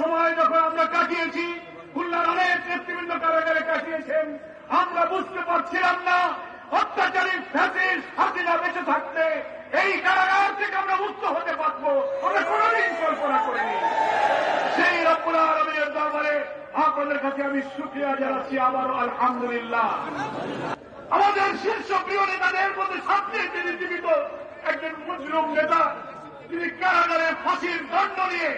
সময় যখন আমরা কাটিয়েছি, খুলনার অনেক নেতৃবৃন্দ কারাগারে কাটিয়েছেন। আমরা বুঝতে পারছিলাম না, অত্যাচারী ফ্যাসিস হাসিনা বেঁচে থাকতে এই কারাগার থেকে আমরা মুক্ত হতে পারব। আমরা কোনোদিন কল্পনা করিনি। সেই রব্বুল আলমীর দরবারে আপনাদের কাছে আমি সুক্রিয়া জানাচ্ছি। আবারও আলহামদুলিল্লাহ। আমাদের শীর্ষ প্রিয় নেতাদের মধ্যে সবচেয়ে তিনি জীবিত। একজন মুসলিম নেতা, তিনি কারাগারে ফাঁসির দণ্ড নিয়ে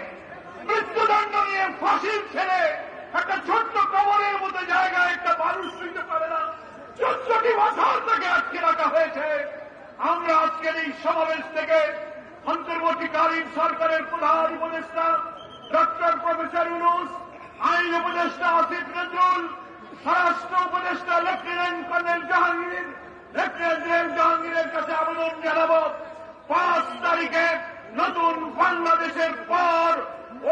ফাঁসির ছেড়ে একটা ছোট্ট কবরের মতো জায়গায় একটা মানুষ শুনতে পারে না। চোদ্দটি বছর তাকে আটকে রাখা হয়েছে। আমরা আজকের এই সমাবেশ থেকে অন্তর্বর্তীকালীন সরকারের প্রধান উপদেষ্টা, ডক্টর প্রফেসর ইউনুস, আইন উপদেষ্টা আসিফ নজরুল, স্বরাষ্ট্র উপদেষ্টা lieutenant colonel Jahangir, lieutenant general জাহাঙ্গীরের কাছে আবেদন জানাব। পাঁচ তারিখে নতুন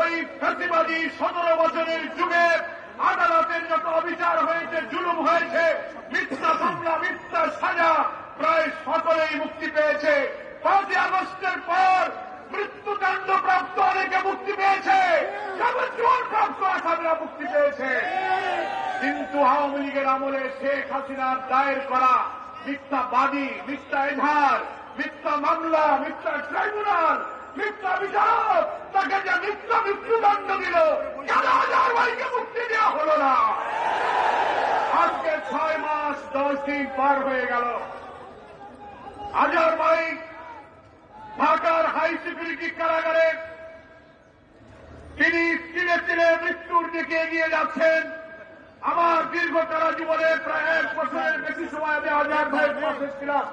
ওই ফ্যাসিবাদী সতেরো বছরের যুগে আদালতের যত অবিচার হয়েছে, জুলুম হয়েছে, মিথ্যা মামলা, মিথ্যা সাজা, প্রায় সকলেই মুক্তি পেয়েছে। পাঁচই আগস্টের পর মৃত্যুদণ্ড প্রাপ্ত অনেকে মুক্তি পেয়েছে। প্রাপ্ত আসামিরা মুক্তি পেয়েছে। কিন্তু আওয়ামী লীগের আমলে শেখ হাসিনার দায়ের করা মিথ্যা বাদী মিথ্যা এধার মিথ্যা মামলা, মিথ্যা ট্রাইব্যুনাল তাকে যে মিথ্যা মৃত্যুদণ্ড দিল হাজার ভাইকে মুক্তি দেওয়া হল না? আজকে ছয় মাস, দশ দিন পার হয়ে গেল। হাজার ভাই ঢাকার হাই সিকিউরিটি কারাগারে তিনি তিলে তিলে মৃত্যুর দিকে এগিয়ে যাচ্ছেন। আমার দীর্ঘ কারা জীবনে প্রায় এক বছরের বেশি সময় আমি ভাইয়ের পাশে ছিলাম।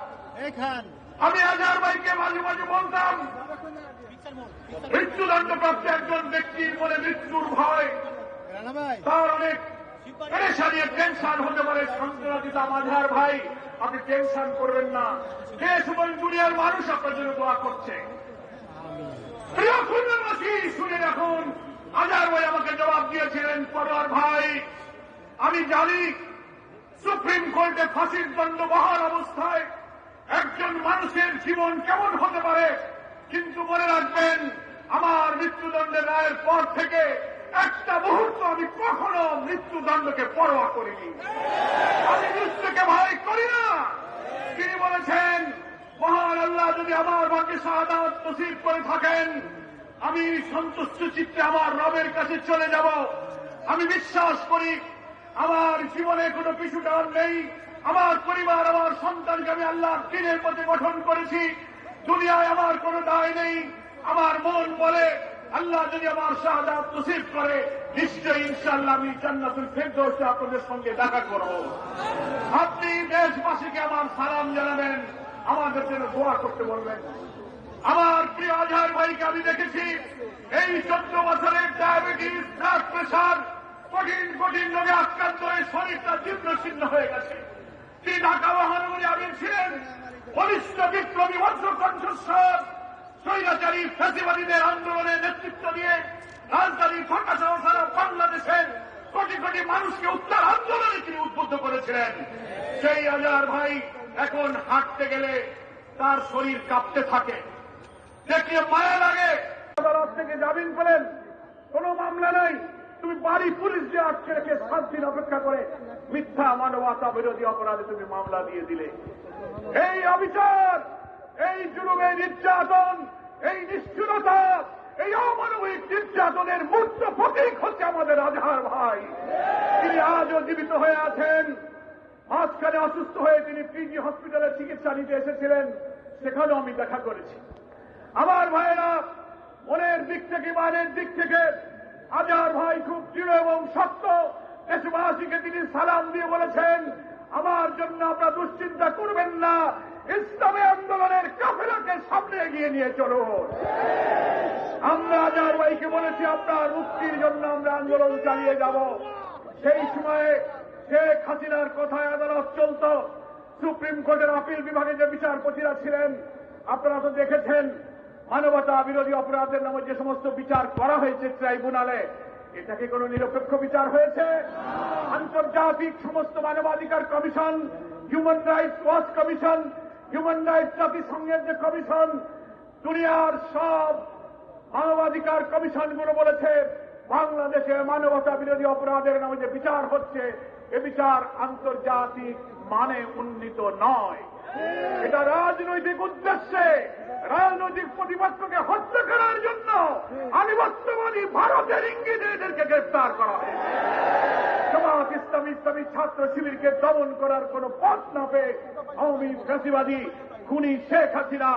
আমি আজার ভাইকে মাঝে মাঝে বলতাম মৃত্যুদণ্ডপ্রাপ্ত একজন ব্যক্তির মনে মৃত্যুর ভয়। তার অনেক পেরেশানি টেনশন হতে পারে সন্ত্রাস দিতাম আজহার ভাই আপনি টেনশন করবেন না। দেশ এবং দুনিয়ার মানুষ আপনার জন্য দোয়া করছে। প্রিয় খুলনাবাসী শুনে রাখুন আজহার ভাই আমাকে জবাব দিয়েছিলেন পরোয়ার ভাই আমি জানি সুপ্রিম কোর্টে ফাঁসির দণ্ড বহাল অবস্থায় একজন মানুষের জীবন কেমন হতে পারে? কিন্তু মনে রাখবেন, আমার মৃত্যুদণ্ডের রায়ের পর থেকে একটা মুহূর্ত আমি কখনো মৃত্যুদণ্ডকে পরোয়া করিনি। আমি মৃত্যুকে ভয় করি না। তিনি বলেছেন, মহান আল্লাহ যদি আমার ভাগ্যে শাহাদাত নসিব করে থাকেন, আমি সন্তুষ্ট চিত্তে আমার রবের কাছে চলে যাব। আমি বিশ্বাস করি, আমার জীবনে কোনো কিছু ডান নেই। আমার পরিবার, আমার সন্তানকে আমি আল্লাহর দিনের পথে গঠন করেছি। দুনিয়ায় আমার কোনো দায় নেই। আমার মন বলে, আল্লাহ যদি আমার শাহাদাত নসিব করে, নিশ্চয়ই ইনশাআল্লাহ আমি জান্নাতুল ফেরদৌসে আপনাদের সঙ্গে দেখা করব। আপনি দেশবাসীকে আমার সালাম জানাবেন, আমাদের জন্য দোয়া করতে বলবেন। আমার প্রিয় আজহার ভাইকে আমি দেখেছি, এই চোদ্দ বছরের ডায়াবেটিস, ব্লাড প্রেশার কঠিন কঠিন রোগে আক্রান্ত হয়ে শরীরটা জীর্ণ ছিন্ন হয়ে গেছে। তিনি ঢাকা আমির বলিষ্ঠ বিপ্লবী বজ্র কণ্ঠস্বর, স্বৈরাচারী ফ্যাসিবাদীদের আন্দোলনে নেতৃত্ব দিয়ে রাজধানী ঢাকা সহ সারা বাংলাদেশের কোটি কোটি মানুষকে উত্তর আন্দোলনে তিনি উদ্বুদ্ধ করেছিলেন। সেই আজার ভাই এখন হাঁটতে গেলে তার শরীর কাঁপতে থাকে। দেখলে মায়া লাগে আদালত থেকে জামিন পেলেন। কোনো মামলা নাই। তুমি বাড়ি পুলিশ দিয়ে আটকে রেখে সাত দিন অপেক্ষা করে মিথ্যা মানবতা বিরোধী অপরাধে তুমি মামলা দিয়ে দিলে। এই অবিচার, এই জুলুমের নির্যাতন, এই নিষ্ঠুরতা, এই অমানবিক নির্যাতনের মূর্ত প্রতীক হচ্ছে আমাদের আজহার ভাই। তিনি আজও জীবিত হয়ে আছেন। মাঝখানে অসুস্থ হয়ে তিনি পিজি হসপিটালে চিকিৎসা নিতে এসেছিলেন। সেখানেও আমি দেখা করেছি। আমার ভাইয়েরা, মনের দিক থেকে মানের দিক থেকে আজার ভাই খুব দৃঢ় এবং শক্ত। দেশবাসীকে তিনি সালাম দিয়ে বলেছেন, আমার জন্য আপনারা দুশ্চিন্তা করবেন না। ইসলামী আন্দোলনের কাফেলাকে সামনে এগিয়ে নিয়ে চলো আমরা আজার ভাইকে বলেছি, আপনার মুক্তির জন্য আমরা আন্দোলন চালিয়ে যাব। সেই সময়ে শেখ হাসিনার কথায় আদালত চলত। সুপ্রিম কোর্টের আপিল বিভাগে যে বিচারপতিরা ছিলেন, আপনারা তো দেখেছেন মানবতা বিরোধী অপরাধের নামে যে সমস্ত বিচার করা হয়েছে ট্রাইব্যুনালে, এটা কি কোনো নিরপেক্ষ বিচার হয়েছে? আন্তর্জাতিক সমস্ত মানবাধিকার commission human rights watch commission human rights জাতিসংঘের যে কমিশন, দুনিয়ার সব মানবাধিকার কমিশনগুলো বলেছে বাংলাদেশে মানবতা বিরোধী অপরাধের নামে যে বিচার হচ্ছে, এ বিচার আন্তর্জাতিক মানে উন্নীত নয়। এটা রাজনৈতিক উদ্দেশ্যে, রাজনৈতিক প্রতিপক্ষকে হত্যা করার জন্য আধিপত্যবাদী ভারতের ইঙ্গিতে এদেরকে গ্রেফতার করা হয়েছে জামাত ইসলামী ইসলামী ছাত্র শিবিরকে দমন করার কোন পথ না পেয়ে আওয়ামী ফ্যাসিবাদী খুনি শেখ হাসিনা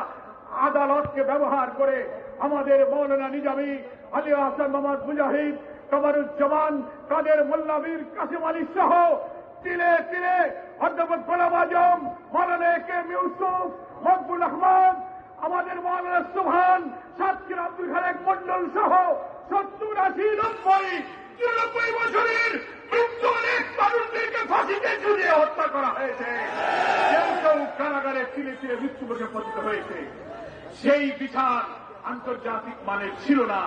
আদালতকে ব্যবহার করে আমাদের মৌলানা নিজামী আলী হাসান মোহাম্মদ মুজাহিদ, কমারুজ্জামান, কাদের মোল্লাবীর কাসিম আলী সহ তিলে তিলে অধ্যাপক গোলাম আজম, মৌলানা কে ইউসুফ, মকবুল আহমদ, আমাদের মৌলানা সুহান সাতকির আব্দুল খালেক মন্ডল সহ সত্তর আশি নব্বই চুরানব্বই বছরের বৃদ্ধ অনেক মানুষদেরকে ফাঁসিতে ঝুলিয়ে হত্যা করা হয়েছে। কেউ কেউ কারাগারে ফিরে ফিরে মৃত্যুমুখে পতিত হয়েছে। সেই বিচার আন্তর্জাতিক মানের ছিল না।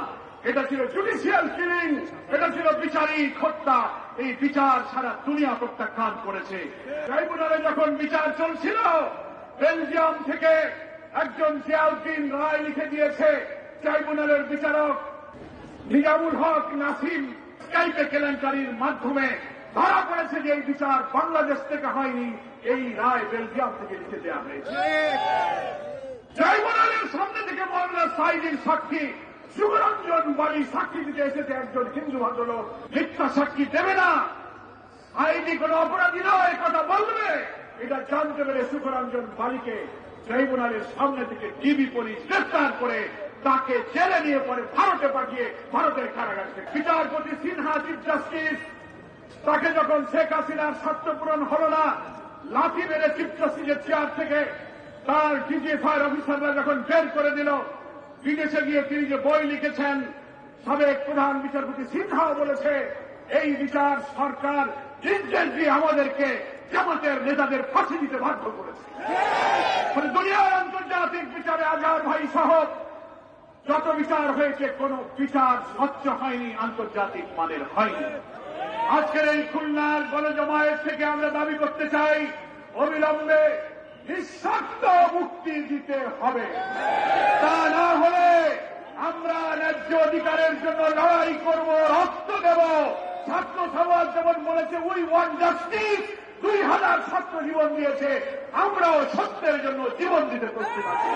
এটা ছিল জুডিশিয়াল কিলিং এটা ছিল বিচারিক হত্যা। এই বিচার সারা দুনিয়া প্রত্যাখ্যান করেছে। ট্রাইব্যুনালে যখন বিচার চলছিল, বেলজিয়াম থেকে একজন জিয়াউদ্দিন রায় লিখে দিয়েছে ট্রাইব্যুনালের বিচারক, নিজামুল হক নাসিম স্কাইপে কেলেঙ্কারির মাধ্যমে ধরা পড়েছে যে এই বিচার বাংলাদেশ থেকে হয়নি। এই রায় বেলজিয়াম থেকে লিখে দেওয়া হয়েছে। ট্রাইব্যুনালের মামলা সাইদিন সাক্ষী সুরঞ্জন বাড়ি সাক্ষী দিতে এসেছে একজন হিন্দু ভদ্রলোক। মিথ্যা সাক্ষী দেবে না। আইনি কোন অপরাধী নয় কথা বলবে। এটা জানতে পেরে সুখরঞ্জন বালিকে ট্রাইব্যুনালের সামনে থেকে ডিবি পুলিশ গ্রেফতার করে তাকে জেলে নিয়ে পরে ভারতে পাঠিয়ে ভারতের কারাগারে বিচারপতি সিনহা চিফ জাস্টিস। তাকে যখন শেখ হাসিনার স্বার্থ পূরণ হল না লাঠি মেরে চিফ জাস্টিসের চেয়ার থেকে তার ডিজিএফআই অফিসাররা যখন বের করে দিল, বিদেশে গিয়ে তিনি যে বই লিখেছেন, সাবেক প্রধান বিচারপতি সিনহাও বলেছে, এই বিচার সরকার নির্দেশ দিয়ে আমাদেরকে জামাতের নেতাদের ফাঁসি দিতে বাধ্য করেছে। দুনিয়ার আন্তর্জাতিক বিচারে আজহার ভাই সহ যত বিচার হয়েছে, কোন বিচার স্বচ্ছ হয়নি, আন্তর্জাতিক মানের হয়নি। আজকের এই খুলনার গণজমায়েত থেকে আমরা দাবি করতে চাই, অবিলম্বে নিঃস্বার্থ মুক্তি দিতে হবে। তা না হলে আমরা ন্যায্য অধিকারের জন্য লড়াই করব, রক্ত দেব। ছাত্র সমাজ যেমন বলেছে, উই ওয়ান জাস্টিস দুই হাজার ছাত্র জীবন দিয়েছে। আমরাও সত্যের জন্য জীবন দিতে প্রস্তুত আছি।